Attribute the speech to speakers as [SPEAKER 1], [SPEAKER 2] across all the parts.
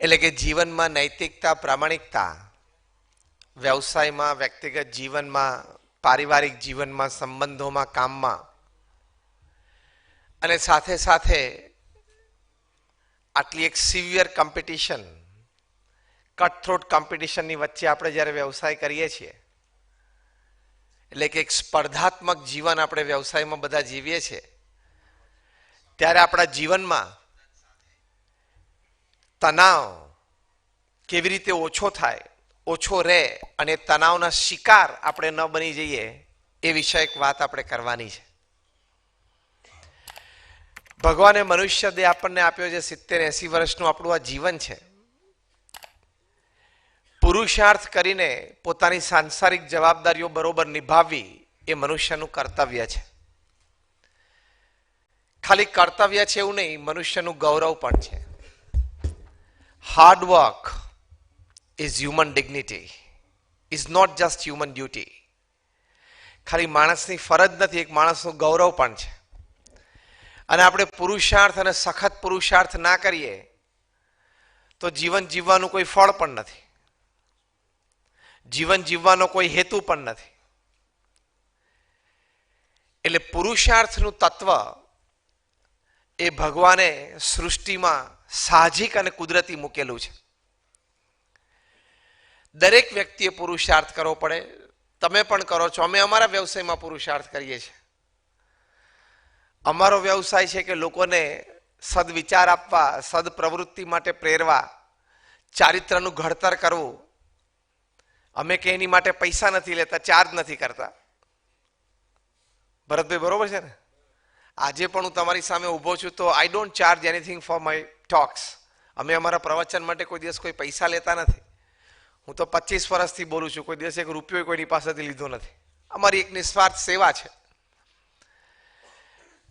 [SPEAKER 1] એટલે કે જીવનમાં નૈતિકતા, પ્રામાણિકતા, વ્યવસાયમાં, વ્યક્તિગત જીવનમાં, પારિવારિક જીવનમાં, સંબંધોમાં, કામમાં. અને સાથે સાથે આટલી એક સિવિયર કોમ્પિટિશન કટથ્રોટ કોમ્પિટિશનની વચ્ચે આપણે જ્યારે વ્યવસાય કરીએ છીએ, એટલે કે એક સ્પર્ધાત્મક જીવન આપણે વ્યવસાયમાં બધા જીવીએ છીએ, ત્યારે આપણા જીવનમાં તણાવ કેવી રીતે ઓછો થાય, ઓછો રહે અને તણાવના શિકાર આપણે ન બની જઈએ, એ વિષય એક વાત આપણે કરવાની છે. ભગવાને મનુષ્ય દેહ આપણને આપ્યો છે સિત્તેર એસી વર્ષનું આપણું આ જીવન છે. પુરુષાર્થ કરીને પોતાની સાંસારિક જવાબદારીઓ બરોબર નિભાવવી એ મનુષ્યનું કર્તવ્ય છે. ખાલી કર્તવ્ય છે એવું નહીં, મનુષ્યનું ગૌરવ પણ છે. Hard work is human dignity is not just human duty ખાલી માણસની ફરજ નથી, એક માણસનું ગૌરવ પણ છે. અને આપણે પુરુષાર્થ અને સખત પુરુષાર્થ ના કરીએ, તો જીવન જીવવાનું કોઈ ફળ પણ નથી. જીવન જીવવાનો કોઈ હેતુ પણ નથી. એટલે પુરુષાર્થનું તત્વ એ ભગવાને સૃષ્ટિમાં સાહજિક અને કુદરતી મૂકેલું છે. દરેક વ્યક્તિએ પુરુષાર્થ કરવો પડે. તમે પણ કરો છો. અમે અમારા વ્યવસાયમાં પુરુષાર્થ કરીએ છીએ. અમારો વ્યવસાય છે કે લોકોને સદવિચાર આપવા સદ પ્રવૃત્તિ માટે પ્રેરવા, ચારિત્રનું ઘડતર કરવું. અમે કે એની માટે પૈસા નથી લેતા, ચાર્જ નથી કરતા. ભરતભાઈ, બરોબર છે ને? આજે પણ હું તમારી સામે ઊભો છું તો I don't charge anything for my talks અમે અમારા પ્રવચન માટે કોઈ દિવસ કોઈ પૈસા લેતા નથી. હું તો પચીસ વર્ષથી બોલું છું, કોઈ દિવસ એક રૂપિયો કોઈની પાસેથી લીધો નથી. અમારી એક નિસ્વાર્થ સેવા છે.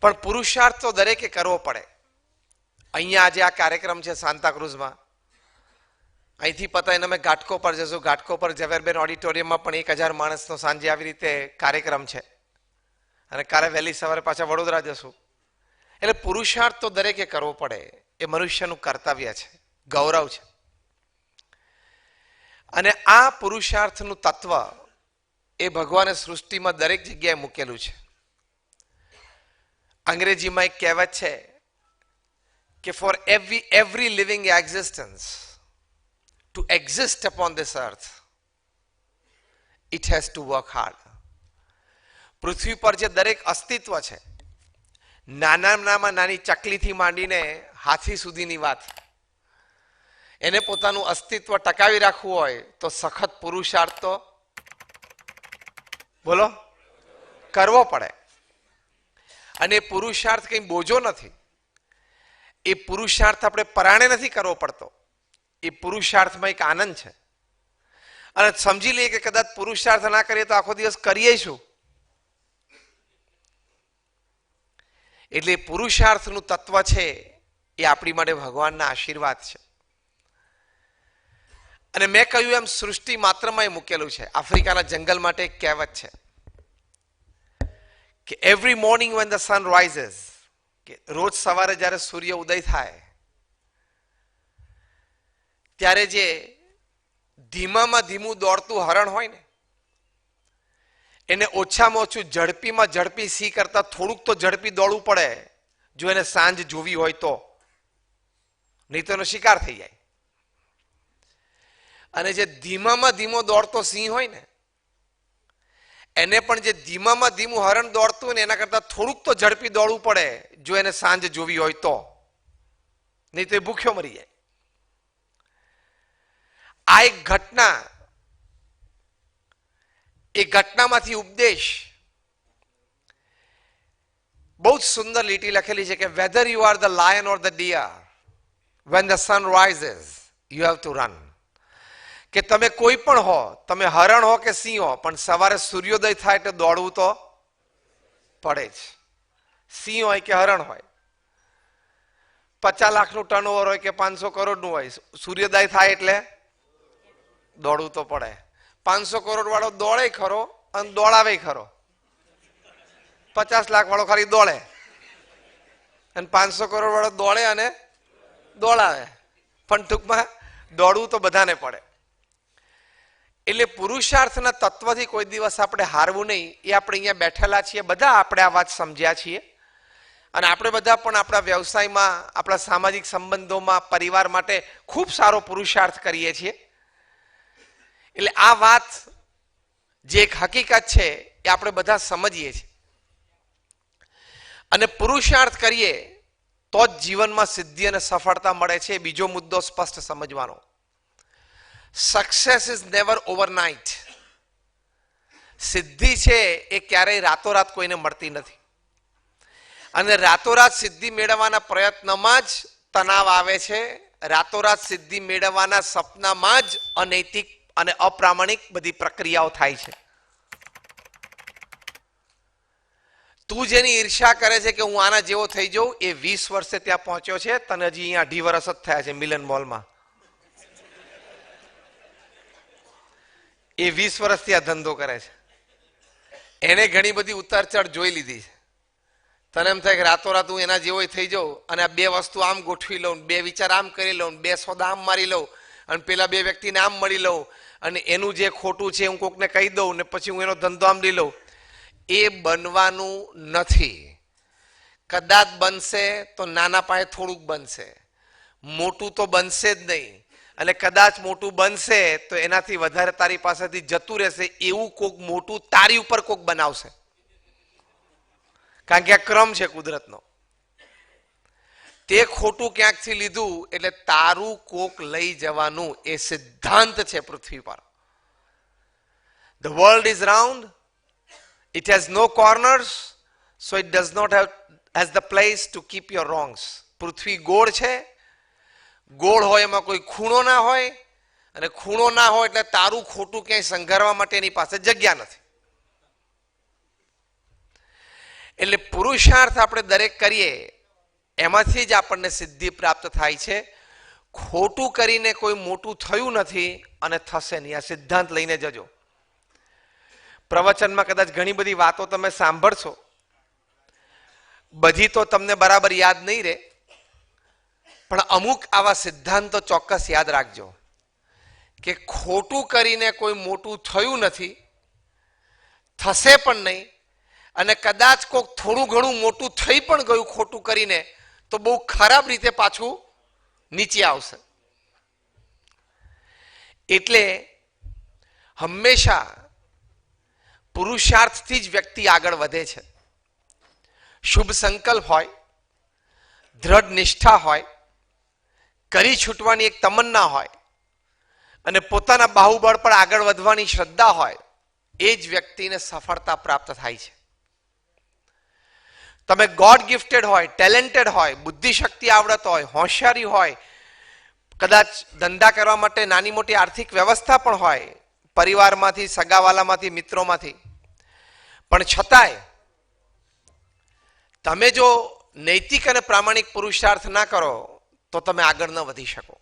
[SPEAKER 1] પણ પુરુષાર્થ તો દરેકે કરવો પડે. અહીંયા આજે આ કાર્યક્રમ છે સાંતાક્રુઝમાં અહીંથી પતાઈને અમે ઘાટકો પર જશું. ઘાટકો પર ઝવેરબેન ઓડિટોરિયમમાં પણ એક હજાર માણસનો સાંજે આવી રીતે કાર્યક્રમ છે. અને કાલે વહેલી સવારે પાછા વડોદરા જશું. એટલે પુરુષાર્થ તો દરેકે કરવો પડે. એ મનુષ્યનું કર્તવ્ય છે, ગૌરવ છે. અને આ પુરુષાર્થનું તત્વ એ ભગવાને સૃષ્ટિમાં દરેક જગ્યાએ મૂકેલું છે. અંગ્રેજીમાં એક કહેવત છે કે for every every living existence to exist upon this earth it has to work hard પૃથ્વી પર જે દરેક અસ્તિત્વ છે નાનામાં નાની ચકલીથી માંડીને હાથી સુધીની વાત. એને પોતાનું અસ્તિત્વ ટકાવી રાખવું હોય તો સખત પુરુષાર્થ તો બોલો, કરવો પડે. અને પુરુષાર્થ કંઈ બોજો નથી. એ પુરુષાર્થ આપણે પરાણે નથી કરવો પડતો. એ પુરુષાર્થમાં એક આનંદ છે. અને સમજી લઈએ કે કદાચ પુરુષાર્થ ના કરીએ તો આખો દિવસ કરીએ શું? એટલે પુરુષાર્થનું તત્વ છે એ આપણી માટે ભગવાનના આશીર્વાદ છે. અને મેં કહ્યું એમ સૃષ્ટિ માત્રમાં મૂકેલું છે. આફ્રિકાના જંગલ માટે એક કહેવત છે કે every morning when the sun rises કે રોજ સવારે જ્યારે સૂર્ય ઉદય થાય, ત્યારે જે ધીમામાં ધીમું દોડતું હરણ હોય ને, એને ઓછામાં ઓછું ઝડપીમાં ઝડપી સી કરતા થોડુંક તો ઝડપી દોડવું પડે. જો એને સાંજ જોવી હોય તો. નહીં શિકાર થઈ જાય. અને જે ધીમામાં ધીમો દોડતો સિંહ હોય ને, એને પણ જે ધીમામાં ધીમું હરણ દોડતું ને, એના કરતા થોડુંક તો ઝડપી દોડવું પડે, જો એને સાંજ જોવી હોય તો. નહીં તો એ ભૂખ્યો મરી જાય. આ એક ઘટના, એ ઘટનામાંથી ઉપદેશ, બહુ જ સુંદર લીટી લખેલી છે કે whether you are the lion or the deer when the sun rises you have to run કે તમે કોઈ પણ હો, તમે હરણ હો કે સિંહ હો, પણ સવારે સૂર્યોદય થાય એટલે દોડવું તો પડે જ. સિંહ હોય કે હરણ હોય. પચાસ લાખનું ટર્નઓવર હોય કે પાંચસો કરોડનું હોય, સૂર્યોદય થાય એટલે દોડવું તો પડે. પાંચસો કરોડ વાળો દોડે ખરો અને દોડાવે ખરો. પચાસ લાખ વાળો ખાલી દોડે. અને પાંચસો કરોડ વાળો દોડે અને દોડાવે. પણ ટૂંકમાં દોડવું તો બધાને પડે. એટલે પુરુષાર્થના તત્વથી કોઈ દિવસ આપણે હારવું નહીં. એ આપણે અહીંયા બેઠેલા છીએ. બધા આપણે આ વાત સમજ્યા છીએ. અને આપણે બધા પણ આપણા વ્યવસાયમાં, આપણા સામાજિક સંબંધોમાં, પરિવાર માટે ખૂબ સારો પુરુષાર્થ કરીએ છીએ. એટલે આ વાત જે એક હકીકત છે એ આપણે બધા સમજીએ છીએ. અને પુરુષાર્થ કરીએ તો જ જીવનમાં સિદ્ધિ અને સફળતા મળે છે. બીજો મુદ્દો સ્પષ્ટ સમજવાનો. સક્સેસ ઇઝ નેવર ઓવરનાઇટ સિદ્ધિ છે એ ક્યારેય રાતોરાત કોઈને મળતી નથી. અને રાતોરાત સિદ્ધિ મેળવવાના પ્રયત્નમાં જ તણાવ આવે છે. રાતોરાત સિદ્ધિ મેળવવાના સપનામાં જ અનૈતિક અને અપ્રામાણિક બધી પ્રક્રિયાઓ થાય છે. તું જેની ઈર્ષા કરે છે કે હું આના જેવો થઈ જાઉં, એ વીસ વર્ષે ત્યાં પહોંચ્યો છે, તને હજી અહીંયા અઢી વર્ષ જ થયા છે મિલન મોલમાં. એ વીસ વર્ષથી આ ધંધો કરે છે. એને ઘણી બધી ઉતાર ચઢ જોઈ લીધી છે. તને એમ થાય કે રાતોરાત હું એના જેવો થઈ જાઉં અને આ બે વસ્તુ આમ ગોઠવી લઉં, બે વિચાર આમ કરી લઉં, બે સોદા આમ મારી લઉં અને પેલા બે વ્યક્તિને આમ મળી લઉં અને એનું જે ખોટું છે હું કોકને કહી દઉં ને પછી હું એનો ધંધો આમ લઈ લઉં. એ બનવાનું નથી. કદાચ બનશે તો નાના પાયે થોડુંક બનશે. મોટું તો બનશે જ નહીં. અને કદાચ મોટું બનશે તો એનાથી વધારે તારી પાસેથી જતું રહેશે, એવું કોક મોટું તારી ઉપર કોક બનાવશે. કારણ કે આ ક્રમ છે કુદરતનો. તે ખોટું ક્યાંકથી લીધું એટલે તારું કોક લઈ જવાનું એ સિદ્ધાંત છે પૃથ્વી પર. The world is round It has no corners, so it does not have has the place to keep your wrongs. પૃથ્વી ગોળ છે. ગોળ હોય એમાં કોઈ ખૂણો ના હોય અને ખૂણો ના હોય એટલે તારું ખોટું ક્યાંય સંઘારવા માટે એની પાસે જગ્યા નથી. એટલે પુરુષાર્થ આપણે દરેક કરીએ એમાંથી જ આપણને સિદ્ધિ પ્રાપ્ત થાય છે. ખોટું કરીને કોઈ મોટું થયું નથી અને થશે નહીં. આ સિદ્ધાંત લઈને જજો. પ્રવચનમાં કદાચ ઘણી બધી વાતો તમે સાંભળશો. બધી તો તમને બરાબર યાદ નહીં રહે, પણ અમુક આવા સિદ્ધાંતો ચોક્કસ યાદ રાખજો કે ખોટું કરીને કોઈ મોટું થયું નથી, થશે પણ નહીં, અને કદાચ કોઈક થોડું ઘણું મોટું થઈ પણ ગયું ખોટું કરીને, તો બહુ ખરાબ રીતે પાછું નીચે આવશે. એટલે હંમેશા પુરુષાર્થથી જ વ્યક્તિ આગળ વધે છે. શુભ સંકલ્પ હોય, દ્રઢ નિષ્ઠા હોય, કરી છૂટવાની એક તમન્ના હોય અને પોતાના બાહુબળ પર આગળ વધવાની શ્રદ્ધા હોય, એ જ વ્યક્તિને સફળતા પ્રાપ્ત થાય છે. તમે ગોડ ગિફ્ટેડ હોય ટેલેન્ટેડ હોય, બુદ્ધિશક્તિ આવડત હોય, હોશિયારી હોય, કદાચ ધંધા કરવા માટે નાની મોટી આર્થિક વ્યવસ્થા પણ હોય પરિવારમાંથી, સગાવાલામાંથી, મિત્રોમાંથી. પણ છતાંય, તમે જો નૈતિક અને પ્રામાણિક પુરુષાર્થ ના કરો, તો તમે આગળ ન વધી શકો.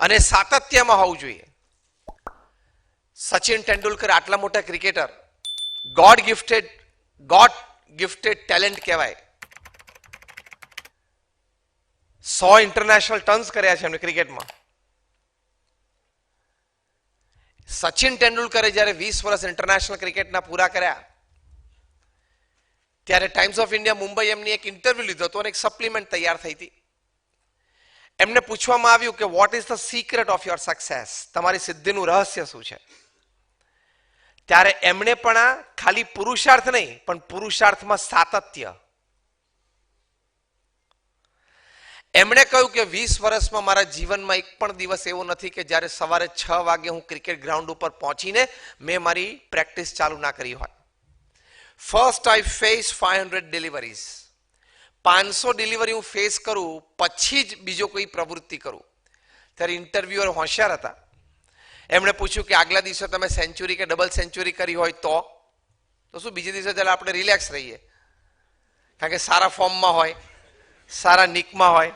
[SPEAKER 1] અને સાતત્યમાં હોવું જોઈએ. સચિન તેંડુલકર આટલા મોટા cricketer god gifted god gifted talent કહેવાય. સો ઇન્ટરનેશનલ ટર્ન્સ કર્યા છે એમને ક્રિકેટમાં. સચિન તેંડુલકરે જ્યારે વીસ વર્ષ ઇન્ટરનેશનલ ક્રિકેટના પૂરા કર્યા, ત્યારે ટાઈમ્સ ઓફ ઇન્ડિયા મુંબઈ એમની એક ઇન્ટરવ્યુ લીધો હતો અને એક સપ્લિમેન્ટ તૈયાર થઈ હતી. એમને પૂછવામાં આવ્યું કે what is the secret of your success તમારી સિદ્ધિનું રહસ્ય શું છે? ત્યારે એમણે પણ આ ખાલી પુરુષાર્થ નહીં, પણ પુરુષાર્થમાં સાતત્ય એમણે કહ્યું કે વીસ વર્ષમાં મારા જીવનમાં એક પણ દિવસ એવો નથી કે જ્યારે સવારે છ વાગે હું ક્રિકેટ ગ્રાઉન્ડ ઉપર પહોંચીને મેં મારી પ્રેક્ટિસ ચાલુ ના કરી હોય. First I face five hundred deliveries પાંચસો ડિલિવરી હું ફેસ કરું, પછી જ બીજો કોઈ પ્રવૃત્તિ કરું. ત્યારે ઇન્ટરવ્યુઅર હોશિયાર હતા. એમણે પૂછ્યું કે આગલા દિવસે તમે સેન્ચુરી કે ડબલ સેન્ચુરી કરી હોય તો? તો શું બીજે દિવસે ચાલે આપણે રિલેક્સ રહીએ? કારણ કે સારા ફોર્મમાં હોય, સારા નિકમાં હોય.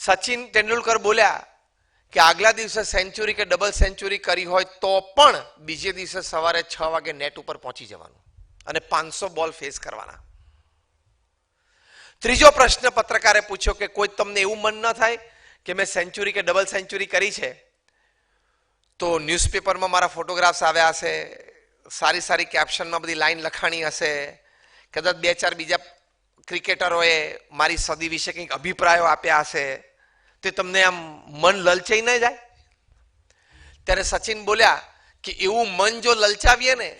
[SPEAKER 1] સચિન તેંડુલકર બોલ્યા કે આગલા દિવસે સેન્ચુરી કે ડબલ સેન્ચુરી કરી હોય તો પણ બીજે દિવસે સવારે છ વાગે નેટ ઉપર પહોંચી જવાનું અને પાંચસો બોલ ફેસ કરવાના. ત્રીજો પ્રશ્ન પત્રકારે પૂછ્યો કે કોઈ તમને એવું મન ન થાય કે મેં સેન્ચુરી કે ડબલ સેન્ચુરી કરી છે? તો ન્યૂઝપેપરમાં મારા ફોટોગ્રાફ્સ આવ્યા હશે, સારી સારી કેપ્શનમાં બધી લાઈન લખાણી હશે, કદાચ બે ચાર બીજા ક્રિકેટરોએ મારી સદી વિશે કંઈક અભિપ્રાયો આપ્યા હશે તે તમને આમ મન લલચાઈ ન જાય? ત્યારે સચિન બોલ્યા કે એવું મન જો લલચાવીએ ને,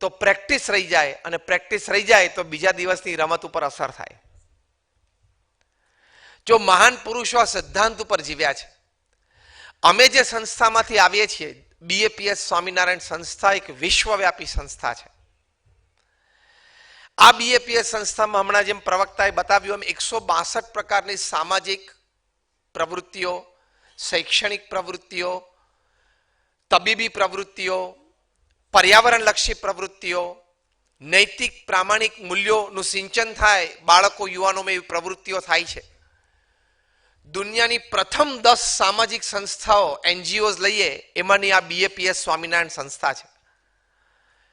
[SPEAKER 1] તો પ્રેક્ટિસ રહી જાય અને પ્રેક્ટિસ રહી જાય તો બીજા દિવસની રમત ઉપર અસર થાય. જો મહાન પુરુષો આ સિદ્ધાંત ઉપર જીવ્યા છે, અમે જે સંસ્થામાંથી આવીએ છીએ બીએપીએસ સ્વામિનારાયણ સંસ્થા એક વિશ્વવ્યાપી સંસ્થા છે. આ બીએપીએસ સંસ્થામાં હમણાં જેમ પ્રવક્તાએ બતાવ્યું એમ એકસો બાસઠ પ્રકારની સામાજિક પ્રવૃત્તિઓ, શૈક્ષણિક પ્રવૃત્તિઓ, તબીબી પ્રવૃત્તિઓ, પર્યાવરણલક્ષી પ્રવૃત્તિઓ, નૈતિક, પ્રામાણિક મૂલ્યોનું સિંચન થાય બાળકો, યુવાનોમાં એવી પ્રવૃત્તિઓ થાય છે. દુનિયાની પ્રથમ દસ સામાજિક સંસ્થાઓ એનજીઓ લઈએ, એમાંની આ બીએપીએસ સ્વામિનારાયણ સંસ્થા છે.